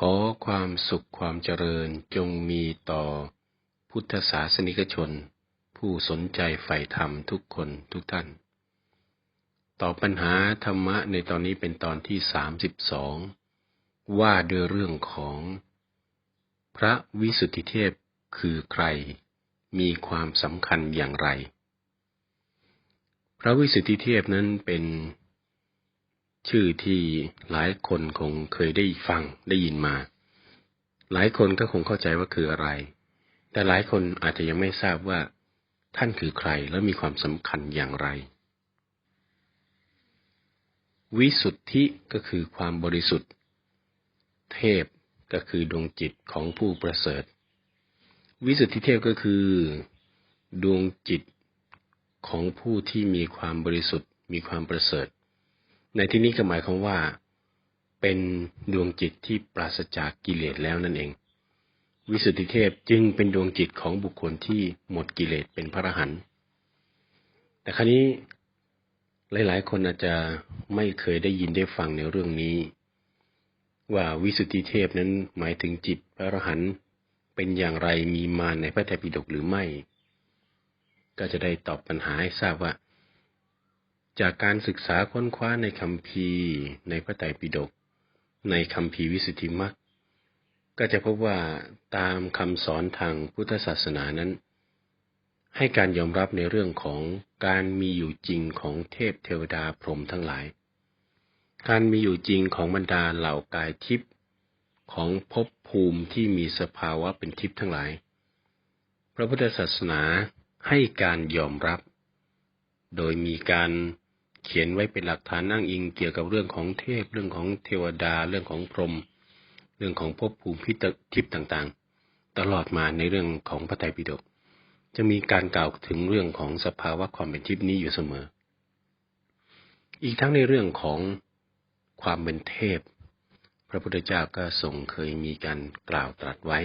ขอความสุขความเจริญจงมีต่อพุทธศาสนิกชน ผู้สนใจใฝ่ธรรมทุกคนทุกท่าน ต่อปัญหาธรรมะในตอนนี้เป็นตอนที่สามสิบสองว่าด้วยเรื่องของ พระวิสุทธิเทพคือใคร มีความสำคัญอย่างไร พระวิสุทธิเทพนั้นเป็น ชื่อที่หลายคนคงเคยได้ฟังได้ยินมา หลายคนก็คงเข้าใจว่าคืออะไร แต่หลายคนอาจจะยังไม่ทราบว่า ท่านคือใครและมีความสำคัญอย่างไร วิสุทธิก็คือความบริสุทธิ์ เทพก็คือดวงจิตของผู้ประเสริฐ วิสุทธิเทพก็คือ ดวงจิตของผู้ที่มีความบริสุทธิ์มีความประเสริฐ ในที่นี้ก็หมายความว่า เป็นดวงจิตที่ปราศจากกิเลสแล้วนั่นเอง วิสุทธิเทพจึงเป็นดวงจิตของบุคคลที่หมดกิเลสเป็นพระอรหันต์แต่ครั้นี้หลาย ๆ คนอาจจะไม่เคยได้ยินได้ฟังในเรื่องนี้ ว่าวิสุทธิเทพนั้นหมายถึงจิตพระอรหันต์เป็นอย่างไรมีมาในพระไตรปิฎกหรือไม่ ก็จะได้ตอบปัญหาให้ทราบว่า จากการศึกษาค้นคว้าในคำพีในพระไตรปิฎกในคำพีวิสุทธิมรรคก็จะพบว่าตามคำสอนทางพุทธศาสนานั้น ให้การยอมรับในเรื่องของการมีอยู่จริงของเทพเทวดาพรหมทั้งหลาย การมีอยู่จริงของบรรดาเหล่ากายทิพย์ของภพภูมิที่มีสภาวะเป็นทิพย์ทั้งหลาย พระพุทธศาสนาให้การยอมรับ โดยมีการ เขียนไว้เป็นหลักฐานนั่งอิงเกี่ยวกับเรื่องของเทพ เรื่องของเทวดา เรื่องของพรหมเรื่องของภพภูมิพิทิพต่างๆ ตลอดมาในเรื่องของพระไตรปิฎกจะมีการกล่าวถึงเรื่องของสภาวะความเป็นทิพนี้อยู่เสมอ อีกทั้งในเรื่องของความเป็นเทพ พระพุทธเจ้าก็ทรงเคยมีการกล่าวตรัสไว้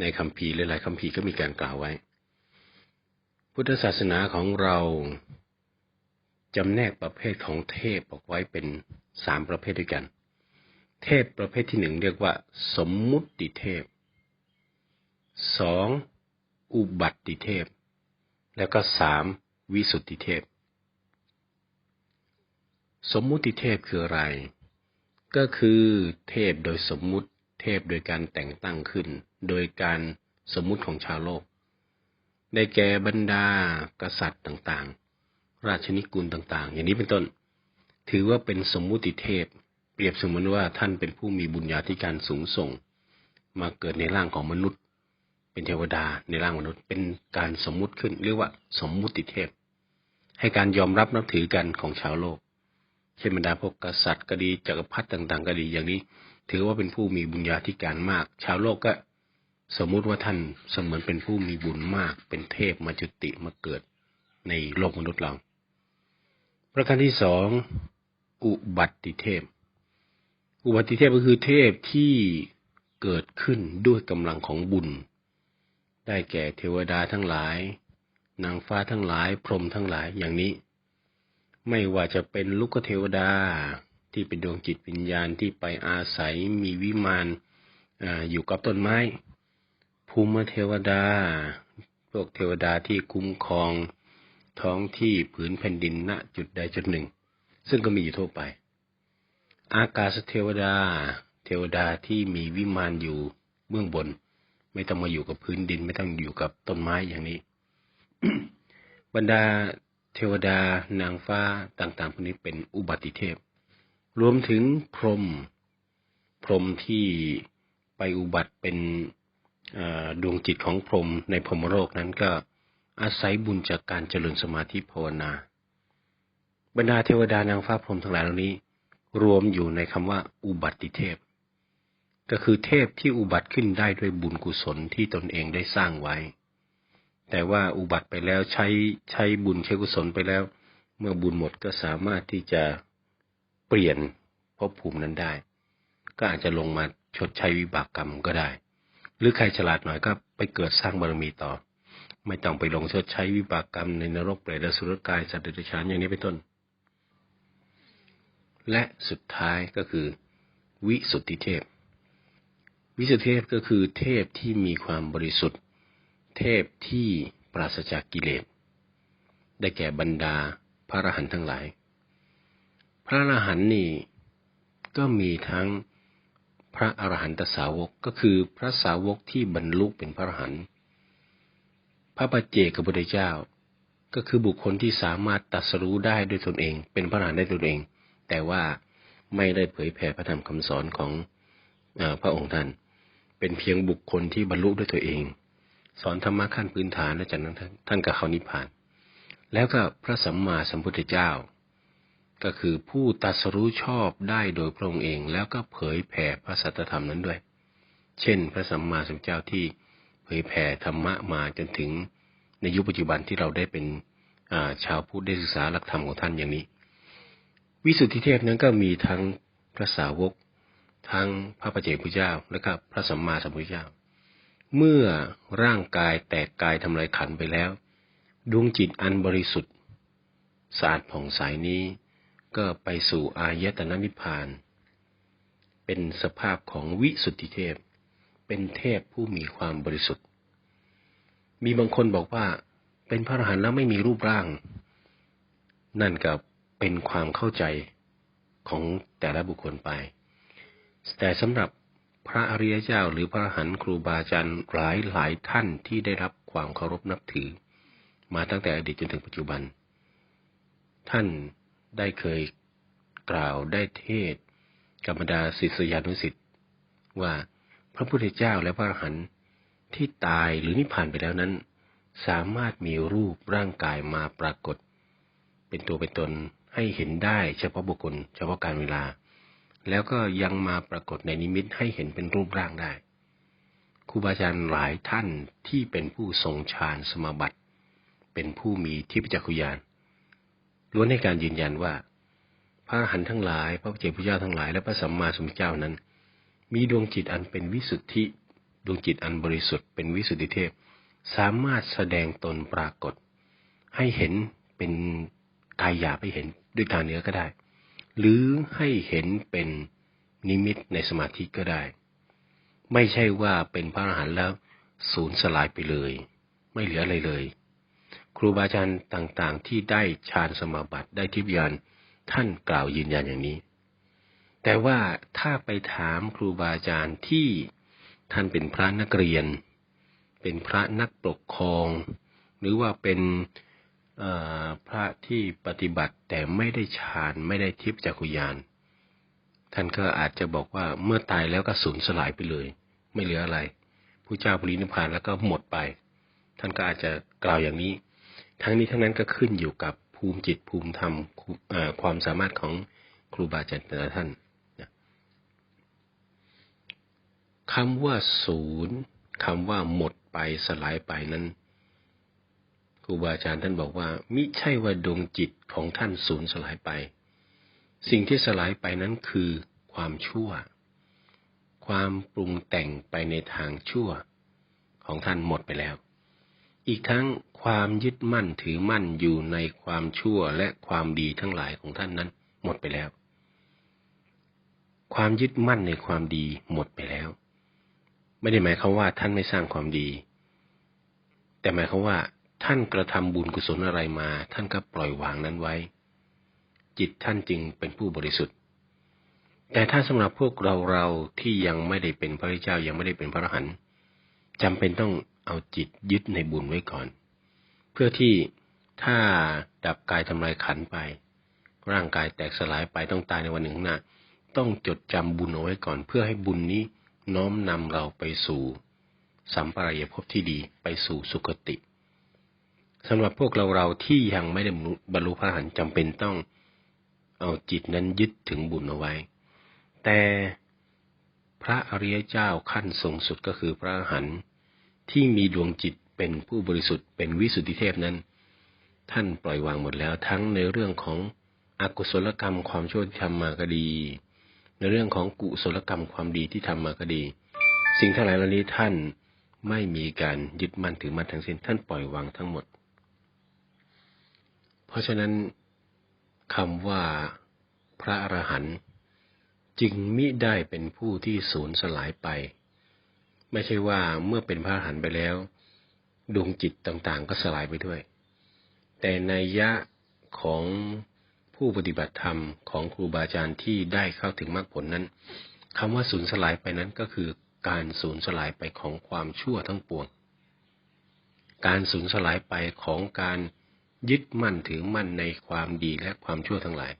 ในคำพีหลายๆคำพีก็มีการกล่าวไว้ พุทธศาสนาของเรา จำแนกประเภทของเทพออกไว้เป็นสามประเภทด้วยกัน เทพประเภทที่หนึ่งเรียกว่า สมมุติเทพสองอุบัติเทพ แล้วก็สามวิสุทธิเทพ สมมุติเทพคืออะไร ก็คือเทพโดยสมมุติเทพโดยการแต่งตั้งขึ้น โดยการสมมุติของชาวโลก ได้แก่บรรดากษัตริย์ต่าง ราชนิกุลต่าง ๆ อย่างนี้เป็นต้น ถือว่าเป็นสมมุติเทพ เปรียบเสมือนว่าท่านเป็นผู้มีบุญญาธิการสูงส่ง มาเกิดในร่างของมนุษย์ เป็นเทวดาในร่างมนุษย์ เป็นการสมมุติขึ้นเรียกว่าสมมุติเทพ ให้การยอมรับนับถือกันของชาวโลก เช่นบรรดาพวกกษัตริย์ก็ดีจักรพรรดิต่างๆก็ดีอย่างนี้ ถือว่าเป็นผู้มีบุญญาธิการมาก ชาวโลกก็สมมุติว่าท่านเสมือนเป็นผู้มีบุญมาก เป็นเทพมาจุติมาเกิดในโลกมนุษย์เรา ประการที่สองอุบัติเทพ อุบัติเทพก็คือเทพที่เกิดขึ้นด้วยกำลังของบุญ ได้แก่เทวดาทั้งหลาย นางฟ้าทั้งหลาย พรหมทั้งหลายอย่างนี้ ไม่ว่าจะเป็นลูกเทวดาที่เป็นดวงจิตวิญญาณที่ไปอาศัยมีวิมานออยู่กับต้นไม้ ภูมิเทวดา พวกเทวดาที่คุ้มครอง ท้องที่ผืนแผ่นดินณจุดใดจุดหนึ่ง ซึ่งก็มีอยู่ทั่วไป อากาศเทวดา เทวดาที่มีวิมานอยู่เบื้องบน ไม่ต้องมาอยู่กับพื้นดิน ไม่ต้องอยู่กับต้นไม้อย่างนี้ บรรดาเทวดานางฟ้าต่างๆพวกนี้เป็นอุบัติเทพ รวมถึงพรหมพรหมที่ไปอุบัติเป็นดวงจิตของพรหมในพรหมโลกนั้นก็ อาศัยบุญจากการเจริญสมาธิภาวนา บรรดาเทวดานางฟ้าพรหมทั้งหลายเหล่านี้ รวมอยู่ในคำว่า อุบัติเทพ ก็คือเทพที่อุบัติขึ้นได้ด้วยบุญกุศลที่ตนเองได้สร้างไว้ แต่ว่าอุบัติไปแล้วใช้ใช้บุญใช้กุศลไปแล้ว เมื่อบุญหมดก็สามารถที่จะเปลี่ยนภพภูมินั้นได้ ก็อาจจะลงมาชดใช้วิบากกรรมก็ได้ หรือใครฉลาดหน่อยก็ไปเกิดสร้างบารมีต่อ ไม่ต้องไปลงชดใช้วิบากกรรมในนรกเปรตสุรกายสัตว์เดรัจฉานอย่างนี้เป็นต้น และสุดท้ายก็คือ วิสุทธิเทพ วิสุทธิเทพก็คือเทพที่มีความบริสุทธิ์ เทพที่ปราศจากกิเลส ได้แก่บรรดาพระอรหันต์ทั้งหลาย พระอรหันต์นี่ก็มีทั้งพระอรหันตสาวกก็คือพระสาวกที่บรรลุเป็นพระอรหันต์ พระปัจเจกพุทธเจ้า ก็คือบุคคลที่สามารถตัดสรู้ได้ด้วยตนเอง เป็นพระอรหันต์ได้ตนเอง แต่ว่าไม่ได้เผยแผ่พระธรรมคำสอนของอพระองค์ท่าน เป็นเพียงบุคคลที่บรรลุด้วยตัวเอง สอนธรรมะขั้นพื้นฐานแล้วจากนั้นท่านก็เข้านิพพาน แล้วก็พระสัมมาสัมพุทธเจ้า ก็คือผู้ตัดสรู้ชอบได้โดยพระองค์เอง แล้วก็เผยแผ่พระสัจธรรมนั้นด้วย เช่น พระสัมมาสัมพุทธเจ้าที่ ยแผ่ธรรมะมาจนถึงในยุคปัจจุบันที่เราได้เป็นชาวพุทธได้ศึกษาหลักธรรมของท่านอย่างนี้ วิสุทธิเทพนั้นก็มีทั้งพระสาวก ทั้งพระปเจกพุทธเจ้าและก็พระสัมมาสัมพุทธเจ้า เมื่อร่างกายแตกกายทำลายขันไปแล้ว ดวงจิตอันบริสุทธิ์สะอาดผ่องใสนี้ก็ไปสู่อายตนะนิพพาน เป็นสภาพของวิสุทธิเทพ เป็นเทพผู้มีความบริสุทธิ์ มีบางคนบอกว่า เป็นพระอรหันต์แล้วไม่มีรูปร่าง นั่นก็เป็นความเข้าใจของแต่ละบุคคลไป แต่สำหรับพระอริยเจ้าหรือพระอรหันต์ครูบาอาจารย์หลายหลายท่านที่ได้รับความเคารพนับถือ มาตั้งแต่อดีตจนถึงปัจจุบัน ท่านได้เคยกล่าวได้เทศกับบรรดาศิษยานุศิษย์ว่า พระพุทธเจ้าและพระอรหันต์ที่ตายหรือนิพพานไปแล้วนั้น สามารถมีรูปร่างกายมาปรากฏ เป็นตัวเป็นตนให้เห็นได้เฉพาะบุคคล เฉพาะการเวลา แล้วก็ยังมาปรากฏในนิมิตให้เห็นเป็นรูปร่างได้ครูบาอาจารย์หลายท่านที่เป็นผู้ทรงฌานสมาบัติ เป็นผู้มีทิพยจักขุยานล้วนให้การยืนยันว่า พระหันทั้งหลาย พระเจ้าพระเจ้าทั้งหลาย และพระสัมมาสัมพุทธเจ้านั้น มีดวงจิตอันเป็นวิสุทธิ ดวงจิตอันบริสุทธิ์เป็นวิสุทธิเทพ สามารถแสดงตนปรากฏ ให้เห็นเป็นกายหยาบให้เห็นด้วยตาเนื้อก็ได้ หรือให้เห็นเป็นนิมิตในสมาธิก็ได้ ไม่ใช่ว่าเป็นพระอรหันต์แล้วสูญสลายไปเลย ไม่เหลืออะไรเลย ครูบาอาจารย์ต่างๆ ที่ได้ฌานสมาบัติได้ทิพยานท่านกล่าวยืนยันอย่างนี้ แต่ว่าถ้าไปถามครูบาอาจารย์ที่ท่านเป็นพระนักเรียน เป็นพระนักปกครอง หรือว่าเป็นพระที่ปฏิบัติแต่ไม่ได้ฌานไม่ได้ทิพจักุยาน ท่านก็อาจจะบอกว่าเมื่อตายแล้วก็สูญสลายไปเลย ไม่เหลืออะไรผู้เจ้าปรินิพานแล้วก็หมดไป ท่านก็อาจจะกล่าวอย่างนี้ ทั้งนี้ทั้งนั้นก็ขึ้นอยู่กับภูมิจิตภูมิธรรมความสามารถของครูบาอาจารย์แต่ละท่าน คำว่าศูนย์คำว่าหมดไปสลายไปนั้นครูบาอาจารย์ท่านบอกว่า มิใช่ว่าดวงจิตของท่านสูญสลายไป สิ่งที่สลายไปนั้นคือความชั่ว ความปรุงแต่งไปในทางชั่ว ของท่านหมดไปแล้ว อีกทั้งความยึดมั่นถือมั่นอยู่ในความชั่วและความดีทั้งหลายของท่านนั้น หมดไปแล้ว ความยึดมั่นในความดีหมดไปแล้ว ไม่ได้หมายความว่าท่านไม่สร้างความดี แต่หมายความว่า ท่านกระทำบุญกุศลอะไรมา ท่านก็ปล่อยวางนั้นไว้ จิตท่านจึงเป็นผู้บริสุทธิ์ แต่ถ้าสำหรับพวกเราเราที่ยังไม่ได้เป็นพระเจ้ายังไม่ได้เป็นพระอรหันต์จำเป็นต้องเอาจิตยึดในบุญไว้ก่อน เพื่อที่ถ้าดับกายทำลายขันไป ร่างกายแตกสลายไปต้องตายในวันหนึ่งหน้าต้องจดจำบุญเอาไว้ก่อน เพื่อให้บุญนี้ น้อมนำเราไปสู่สัมปรายภพที่ดีไปสู่สุคติสำหรับพวกเราเราที่ยังไม่ได้บรรลุพระหันจำเป็นต้องเอาจิตนั้นยึดถึงบุญเอาไว้ แต่พระอริยเจ้าขั้นสูงสุดก็คือพระหันที่มีดวงจิตเป็นผู้บริสุทธิ์เป็นวิสุทธิเทพนั้น ท่านปล่อยวางหมดแล้วทั้งในเรื่องของอกุศลกรรมความชั่วที่ทำมาก็ดี ในเรื่องของกุศลกรรมความดีที่ทำมาก็ดี สิ่งทั้งหลายเหล่านี้ท่านไม่มีการยึดมั่นถือมั่นทั้งสิ้นท่านปล่อยวางทั้งหมด เพราะฉะนั้นคำว่าพระอรหันต์จึงมิได้เป็นผู้ที่สูญสลายไป ไม่ใช่ว่าเมื่อเป็นพระอรหันต์ไปแล้ว ดวงจิตต่างๆ ก็สลายไปด้วย แต่ในยะของ ผู้ปฏิบัติธรรมของครูบาอาจารย์ที่ได้เข้าถึงมรรคผลนั้นคำว่าสูญสลายไปนั้นก็คือการสูญสลายไปของความชั่วทั้งปวง การสูญสลายไปของการยึดมั่นถือมั่นในความดีและความชั่วทั้งหลาย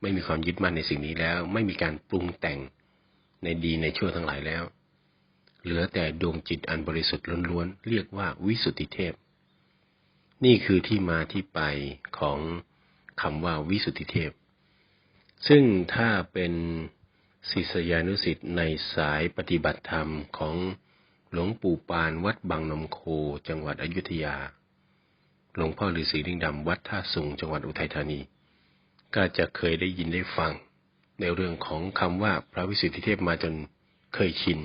ไม่มีความยึดมั่นในสิ่งนี้แล้ว ไม่มีการปรุงแต่งในดีในชั่วทั้งหลายแล้ว เหลือแต่ดวงจิตอันบริสุทธิ์ล้วนๆเรียกว่าวิสุทธิเทพ นี่คือที่มาที่ไปของ คำว่าวิสุทธิเทพ ซึ่งถ้าเป็นศิษยานุสิ์ในสายปฏิบัติธรรมของหลวงปู่ปานวัดบางนมโคจังหวัดอยุธยา หลวงพ่อฤาษีลิงดำวัดท่าสุงจังหวัดอุทัยธานี ก็จะเคยได้ยินได้ฟัง ในเรื่องของคำว่าพระวิสุทธิเทพมาจนเคยชิน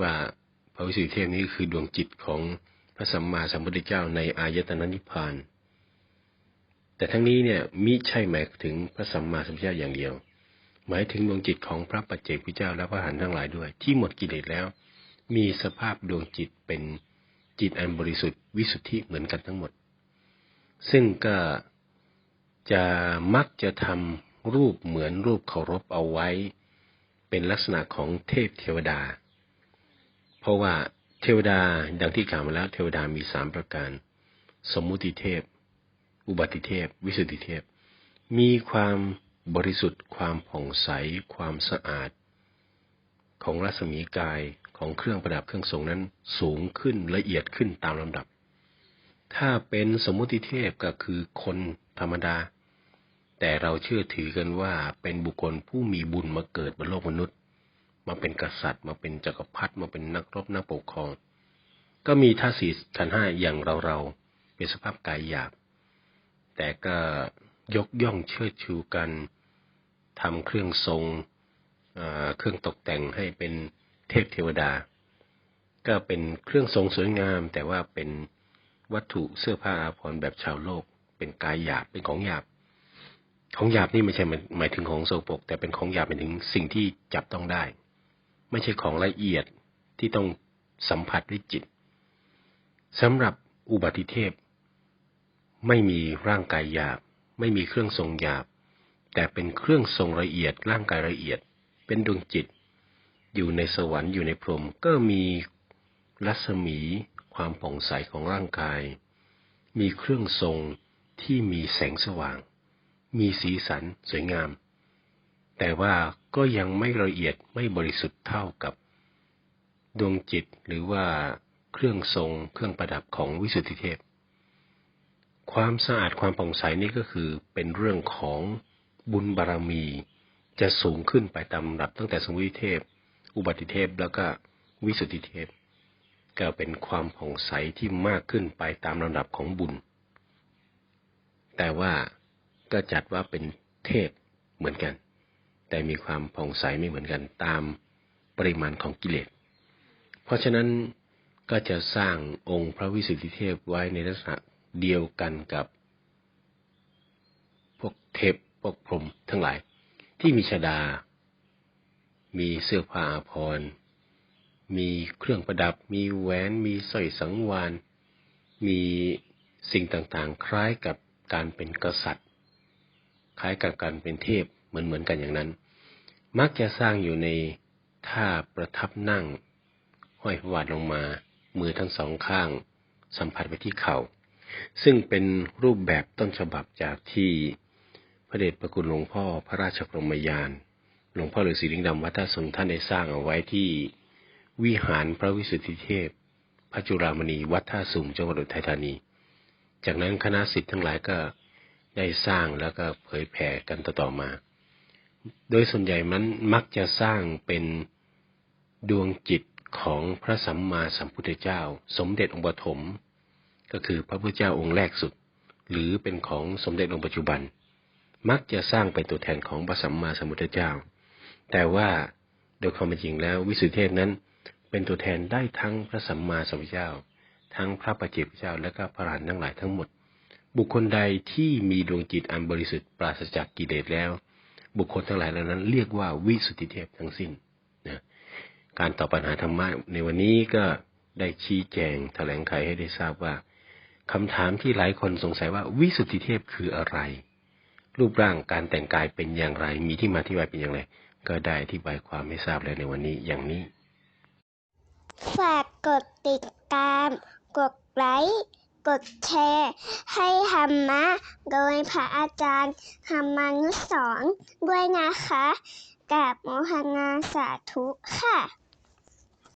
ว่าพระวิสุทธิเทพนี้คือดวงจิตของพระสัมมาสัมพุทธเจ้าในอายตนะนิพพาน แต่ทั้งนี้เนี่ยมิใช่หมายถึงพระสัมมาสัมพุทธเจ้าอย่างเดียว หมายถึงดวงจิตของพระปัจเจกพุทธเจ้าและพระหันทั้งหลายด้วย ที่หมดกิเลสแล้ว มีสภาพดวงจิตเป็นจิตอันบริสุทธิ์วิสุทธิเหมือนกันทั้งหมด ซึ่งก็จะมักจะทำรูปเหมือนรูปเคารพเอาไว้ เป็นลักษณะของเทพเทวดา เพราะว่าเทวดาดังที่กล่าวมาแล้ว เทวดามีสามประการ สมมุติเทพ อุบัติเทพ วิสุทธิเทพ มีความบริสุทธิ์ ความผ่องใส ความสะอาด ของรัศมีกายของเครื่องประดับเครื่องทรงนั้นสูงขึ้นละเอียดขึ้นตามลำดับ ถ้าเป็นสมมุติเทพก็คือคนธรรมดา แต่เราเชื่อถือกันว่าเป็นบุคคลผู้มีบุญมาเกิดบนโลกมนุษย์ มาเป็นกษัตริย์ มาเป็นจักรพรรดิมาเป็นนักรบนักปกครอง ก็มีท่าสีขันห้าอย่างเราเราเป็นสภาพกายหยาบ แต่ก็ยกย่องเชิดชูกันทำเครื่องทรงเครื่องตกแต่งให้เป็นเทพเทวดา ก็เป็นเครื่องทรงสวยงาม แต่ว่าเป็นวัตถุเสื้อผ้าอาภรณ์แบบชาวโลก เป็นกายหยาบเป็นของหยาบ ของหยาบนี่ไม่ใช่หมายถึงของโสโปก แต่เป็นของหยาบหมายถึงสิ่งที่จับต้องได้ ไม่ใช่ของละเอียดที่ต้องสัมผัสด้วยจิตสำหรับอุบัติเทพ ไม่มีร่างกายหยาบ ไม่มีเครื่องทรงหยาบ แต่เป็นเครื่องทรงละเอียด ร่างกายละเอียด เป็นดวงจิต อยู่ในสวรรค์อยู่ในพรหมก็มีรัศมีความผ่องใสของร่างกาย มีเครื่องทรงที่มีแสงสว่าง มีสีสันสวยงาม แต่ว่าก็ยังไม่ละเอียดไม่บริสุทธิ์เท่ากับดวงจิตหรือว่าเครื่องทรงเครื่องประดับของวิสุทธิเทพ ความสะอาดความผ่องใสนี่ก็คือเป็นเรื่องของบุญบารรมี จะสูงขึ้นไปตามลำดับตั้งแต่สมุติเทพ อุบัติเทพแล้วก็วิสุทธิเทพ ก็เป็นความผ่องใสที่มากขึ้นไปตามลำดับของบุญ แต่ว่าก็จัดว่าเป็นเทพเหมือนกัน แต่มีความผ่องใสไม่เหมือนกันตามปริมาณของกิเลส เพราะฉะนั้นก็จะสร้างองค์พระวิสุทธิเทพไว้ในลักษณะ เดียวกันกับ พวกเทพพวกพรหมทั้งหลาย ที่มีชดา มีเสื้อผ้าอาภรณ์มีเครื่องประดับ มีแหวน มีสร้อยสังวาน มีสิ่งต่างๆ คล้ายกับการเป็นกษัตริย์ คล้ายกับการเป็นเทพเหมือนเหมือนกันอย่างนั้น มักจะสร้างอยู่ในท่าประทับนั่ง ห้อยวาดลงมา มือทั้งสองข้าง สัมผัสไปที่เขา่า ซึ่งเป็นรูปแบบต้นฉบับจากที่พระเดชพระคุณหลวงพ่อพระราชกรมยาน หลวงพ่อฤาษีลิงดำวัดท่าสงท่านได้สร้างเอาไว้ที่วิหารพระวิสุทธิเทพ พระจุรามณีวัดท่าสูงจังหวัดอุทัยธานี จากนั้นคณะสิทธิ์ทั้งหลายก็ได้สร้างแล้วก็เผยแผ่กันต่อๆมา โดยส่วนใหญ่มันมักจะสร้างเป็นดวงจิตของพระสัมมาสัมพุทธเจ้า สมเด็จองค์ปฐม ก็คือพระพุทธเจ้าองค์แรกสุด หรือเป็นของสมเด็จองค์ปัจจุบัน มักจะสร้างเป็นตัวแทนของพระสัมมาสัมพุทธเจ้า แต่ว่าโดยความเป็นจริงแล้ววิสุทธิเทพนั้น เป็นตัวแทนได้ทั้งพระสัมมาสัมพุทธเจ้า ทั้งพระปัจเจกพุทธเจ้าและก็พระอรหันต์ทั้งหลายทั้งหมด บุคคลใดที่มีดวงจิตอันบริสุทธิ์ปราศจากกิเลสแล้ว บุคคลทั้งหลายเหล่านั้น เรียกว่าวิสุทธิเทพทั้งสิ้นนะการตอบปัญหาธรรมะในวันนี้ก็ได้ชี้แจงแถลงไขให้ได้ทราบว่า คำถามที่หลายคนสงสัยว่าวิสุทธิเทพคืออะไร รูปร่างการแต่งกายเป็นอย่างไร มีที่มาที่ไปเป็นอย่างไร ก็ได้อธิบายความให้ทราบแล้วในวันนี้อย่างนี้ ฝากกดติดตาม กดไลค์กดแชร์ให้ธรรมะ โดยพระอาจารย์ธรรมานุสรณ์ด้วยนะคะกับโมทนาสาธุค่ะ